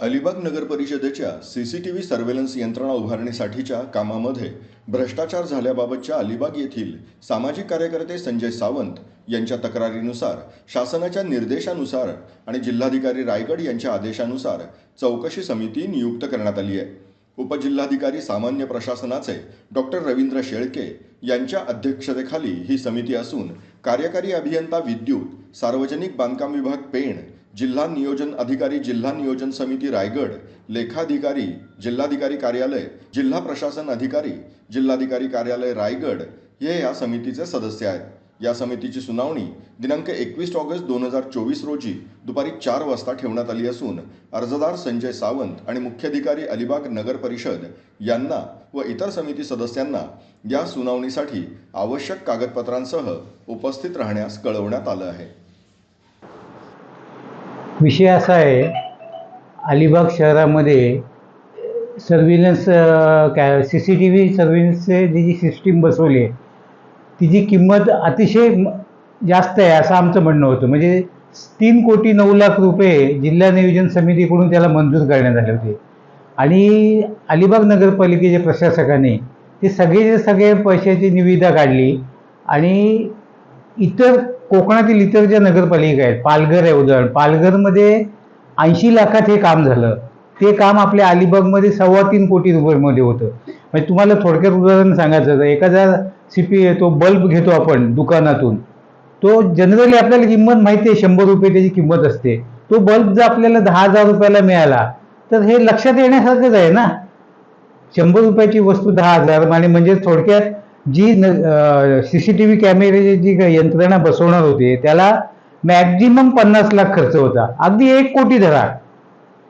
अलिबाग नगर परिषदेच्या CCTV surveillance यंत्रणा उभारणीसाठीच्या कामामध्ये भ्रष्टाचार झाल्याबाबतच्या अलिबाग येथील सामाजिक कार्यकर्ते संजय सावंत यांच्या तक्रारीनुसार शासनाच्या निर्देशानुसार आणि जिल्हाधिकारी रायगड यांच्या आदेशानुसार चौकशी समिती नियुक्त करण्यात आली आहे. उपजिल्हाधिकारी सामान्य प्रशासनाचे डॉक्टर रवींद्र शेळके यांच्या अध्यक्षतेखाली ही समिती असून कार्यकारी अभियंता विद्युत सार्वजनिक बांधकाम विभाग पेण जिल्हा नियोजन अधिकारी जिल्हा नियोजन समिती रायगड लेखाधिकारी जिल्हाधिकारी कार्यालय जिल्हा प्रशासन अधिकारी जिल्हाधिकारी कार्यालय रायगड हे या समितीचे सदस्य आहेत. या समितीची सुनावणी दिनांक एकवीस ऑगस्ट दोन हजार चोवीस रोजी दुपारी चार वाजता ठेवण्यात आली असून अर्जदार संजय सावंत आणि मुख्याधिकारी अलिबाग नगर परिषद यांना व इतर समिती सदस्यांना या सुनावणीसाठी आवश्यक कागदपत्रांसह उपस्थित राहण्यास कळवण्यात आलं आहे. विषय असा आहे अलिबाग शहरामध्ये सर्व्हिलन्स कॅ सी सी टी व्ही सर्व्हिलन्सचे जी जी सिस्टीम बसवली आहे तिची किंमत अतिशय म- जास्त आहे असं आमचं म्हणणं होतं. म्हणजे तीन कोटी नऊ लाख रुपये जिल्हा नियोजन समितीकडून त्याला मंजूर करण्यात आले होते. आणि अलिबाग नगरपालिकेच्या प्रशासकाने ते सगळेचे सगळे पैशाची निविदा काढली आणि इतर कोकणातील इतर ज्या नगरपालिका आहेत पालघर आहे उदाहरण. पालघरमध्ये ऐंशी लाखात हे काम झालं. ते काम आपल्या अलिबागमध्ये सव्वा तीन कोटी रुपयामध्ये होतं. म्हणजे तुम्हाला थोडक्यात उदाहरण सांगायचं एखादा सी पी तो बल्ब घेतो आपण दुकानातून. तो जनरली आपल्याला किंमत माहिती आहे शंभर रुपये त्याची किंमत असते. तो बल्ब जर आपल्याला दहा हजार रुपयाला मिळाला तर हे लक्षात येण्यासारखंच आहे ना. शंभर रुपयाची वस्तू दहा हजार आणि म्हणजे थोडक्यात जी सी सी टी व्ही कॅमेऱ्याची जी यंत्रणा बसवणार होते त्याला मॅक्झिमम पन्नास लाख खर्च होता. अगदी एक कोटी धरा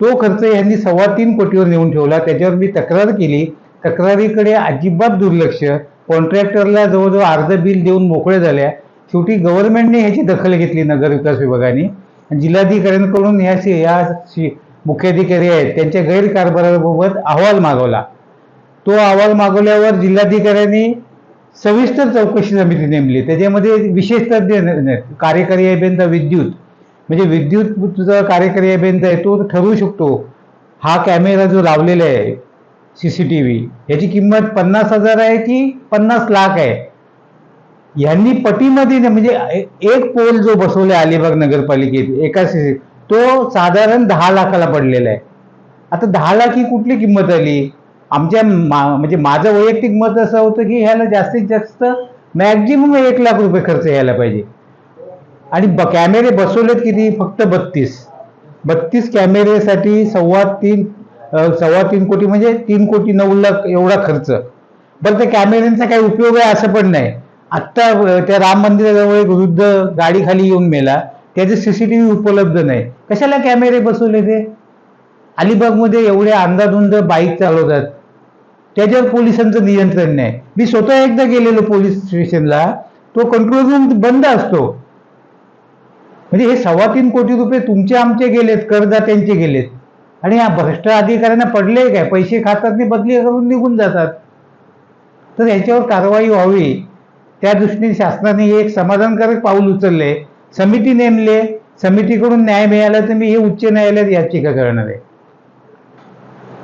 तो खर्च यांनी सव्वा तीन कोटीवर नेऊन ठेवला. त्याच्यावर मी तक्रार केली. तक्रारीकडे अजिबात दुर्लक्ष. कॉन्ट्रॅक्टरला जवळजवळ अर्ध बिल देऊन मोकळे झाल्या. शेवटी गव्हर्नमेंटने ह्याची दखल घेतली नगरविकास विभागाने. आणि जिल्हाधिकाऱ्यांकडून ह्या या मुख्याधिकारी आहेत त्यांच्या गैरकारभाराबाबत अहवाल मागवला. तो अहवाल मागवल्यावर जिल्हाधिकाऱ्यांनी सविस्तर चौकशी समिती नेमली. त्याच्यामध्ये विशेष तज्ज्ञ कार्यकारी अभियंता विद्युत. म्हणजे विद्युत तुझा कार्यकारी अभियंता आहे तो ठरवू शकतो. हा कॅमेरा जो लावलेला आहे सी सी टी व्ही याची किंमत पन्नास हजार आहे की पन्नास लाख आहे? यांनी पटीमध्ये म्हणजे ए- एक पोल जो बसवला अलिबाग नगरपालिकेत एका सी तो साधारण दहा लाखाला पडलेला आहे. आता दहा लाख ही कुठली किंमत आली? आमच्या मा म्हणजे माझं वैयक्तिक मत असं होतं की ह्याला जास्तीत जास्त मॅक्झिमम एक लाख रुपये खर्च यायला पाहिजे. आणि ब कॅमेरे बसवलेत किती? फक्त बत्तीस. बत्तीस कॅमेरेसाठी सव्वा तीन सव्वा तीन कोटी म्हणजे तीन कोटी नऊ लाख एवढा खर्च. बरं त्या कॅमेऱ्यांचा काही उपयोग आहे असं पण नाही. आत्ता त्या राम मंदिराजवळ एक वृद्ध गाडीखाली येऊन मेला. त्याचे व्ही उपलब्ध नाही. कशाला कॅमेरे बसवले ते? अलिबागमध्ये एवढे अंदाधुंद बाईक चालवतात. त्याच्यावर पोलिसांचं नियंत्रण नाही. मी स्वतः एकदा गेलेलो पोलीस स्टेशनला तो कंट्रोल रूम बंद असतो. म्हणजे हे सव्वा तीन कोटी रुपये तुमचे आमचे गेलेत करदात्यांचे गेलेत. आणि या भ्रष्ट अधिकाऱ्यांना पडले काय? पैसे खातात ते बदली करून निघून जातात. तर याच्यावर कारवाई व्हावी. त्या दृष्टीने शासनाने एक समाधानकारक पाऊल उचलले. समिती नेमले. समितीकडून न्याय मिळाला तर मी हे उच्च न्यायालयात याचिका करणार आहे.